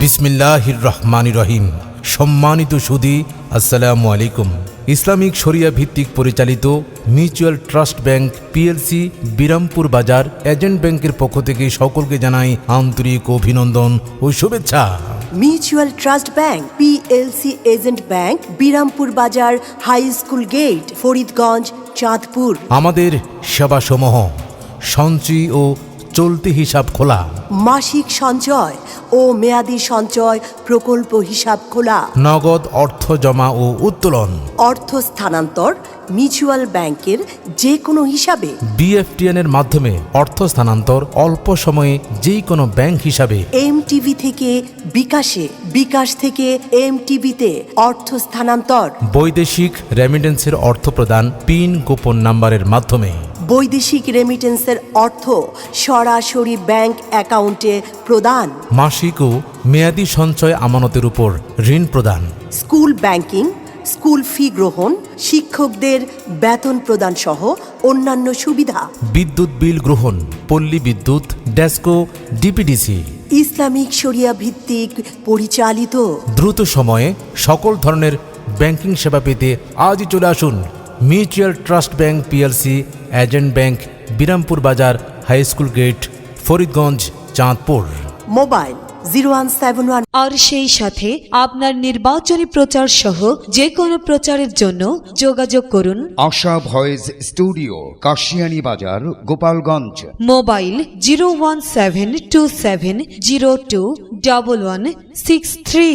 বিসমিল্লাহির রহমান রহিম। সম্মানিত সুদী আসসালামু আলাইকুম। ইসলামিক শরিয়া ভিত্তিক পরিচালিত mutual trust bank PLC Birampur বাজার এজেন্ট ব্যাংকের পক্ষ থেকে সকলকে জানাই আন্তরিক অভিনন্দন ও শুভেচ্ছা। Mutual trust bank PLC agent bank Birampur বাজার high school gate Faridganj Chandpur. আমাদের সেবাসমূহ সঞ্চয় ও চলতি হিসাব খোলা। মাসিক সঞ্চয় ও মেয়াদি সঞ্চয় প্রকল্প হিসাব খোলা। নগদ অর্থ জমা ও উত্তোলন। অর্থ স্থানান্তর মিউচুয়াল ব্যাংকের যে কোনো হিসাবে। বিএফটিএন এর মাধ্যমে অর্থ স্থানান্তর অল্প সময়ে যেই কোনো ব্যাংক হিসাবে। এমটিভি থেকে বিকাশে বিকাশ থেকে এমটিভিতে অর্থ স্থানান্তর। বৈদেশিক রেমিটেন্সের অর্থ প্রদান পিন গোপন নাম্বারের মাধ্যমে। বৈদেশিক রেমিটেন্সের অর্থ সরাসরি ব্যাংক অ্যাকাউন্টে প্রদান। মাসিক ও মেয়াদি সঞ্চয় আমানতের উপর ঋণ প্রদান। স্কুল ব্যাংকিং স্কুল ফি গ্রহণ শিক্ষকদের বেতন প্রদান সহ অন্যান্য সুবিধা। বিদ্যুৎ বিল গ্রহণ পল্লী বিদ্যুৎ ডেস্কো ডিপিডিসি ইসলামিক শরিয়া ভিত্তিক পরিচালিত। দ্রুত সময়ে সকল ধরনের ব্যাংকিং সেবা পেতে আজই চলে আসুন mutual trust bank PLC agent bank Birampur বাজার high school gate Faridganj Chandpur mobile zero one seven one আর সেই সাথে আপনার নির্বাচনী প্রচার সহ যে কোনো প্রচারের জন্য যোগাযোগ করুন। আশা ভয়েস স্টুডিও কাশিয়ানি বাজার Gopalganj. Mobile zero one seven two seven zero two double one six three